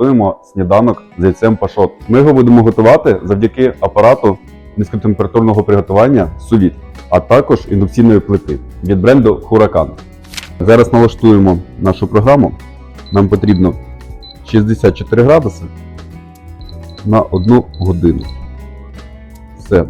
приготуємо сніданок з яйцем пашот. Ми його будемо готувати завдяки апарату низькотемпературного приготування сувіт, а також індукційної плити від бренду Huracan. Зараз налаштуємо нашу програму. Нам потрібно 64 градуси на 1 годину. Все.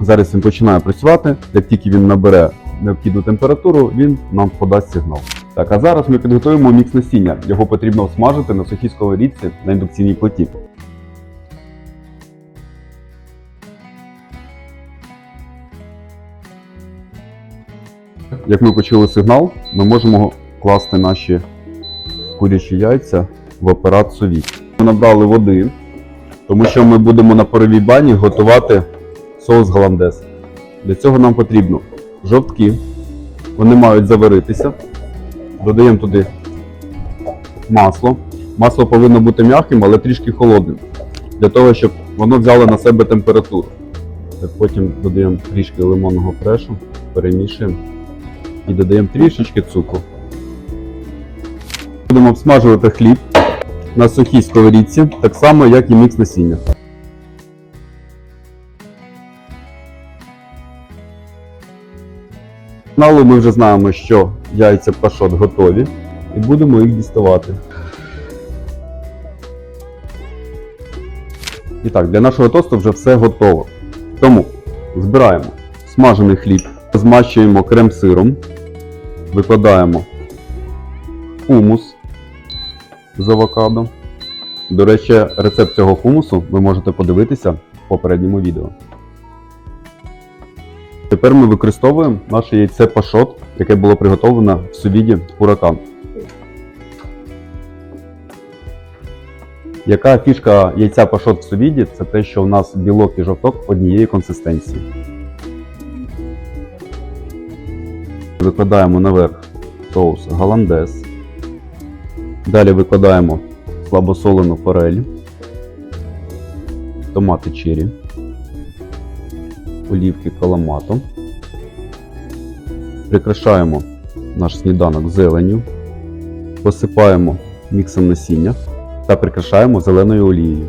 Зараз він починає працювати. Як тільки він набере необхідну температуру, він нам подасть сигнал. Так, а зараз ми підготуємо мікс насіння. Його потрібно смажити на сухій сковорідці на індукційній плиті. Як ми почули сигнал, ми можемо класти наші курячі яйця в апарат совіт. Ми набрали води, тому що ми будемо на паровій бані готувати соус голландез. Для цього нам потрібно жовтки, вони мають заваритися. Додаємо туди масло. Масло повинно бути м'яким, але трішки холодним, для того, щоб воно взяло на себе температуру. Так, потім додаємо трішки лимонного фрешу, перемішуємо і додаємо трішечки цукру. Будемо обсмажувати хліб на сухій сковорідці, так само, як і мікс насіння. Фіналу ми вже знаємо, що яйця пашот готові, і будемо їх діставати. І так, для нашого тосту вже все готово. Тому збираємо смажений хліб, змащуємо крем-сиром, викладаємо хумус з авокадо. До речі, рецепт цього хумусу ви можете подивитися в попередньому відео. Тепер ми використовуємо наше яйце пашот, яке було приготовлено в сувіді хуракан. Яка фішка яйця пашот в сувіді? Це те, що у нас білок і жовток однієї консистенції. Викладаємо наверх соус голландез. Далі викладаємо слабосолену форель, томати чері, олівки каламато. Прикрашаємо наш сніданок зеленню, посипаємо міксом насіння та прикрашаємо зеленою олією.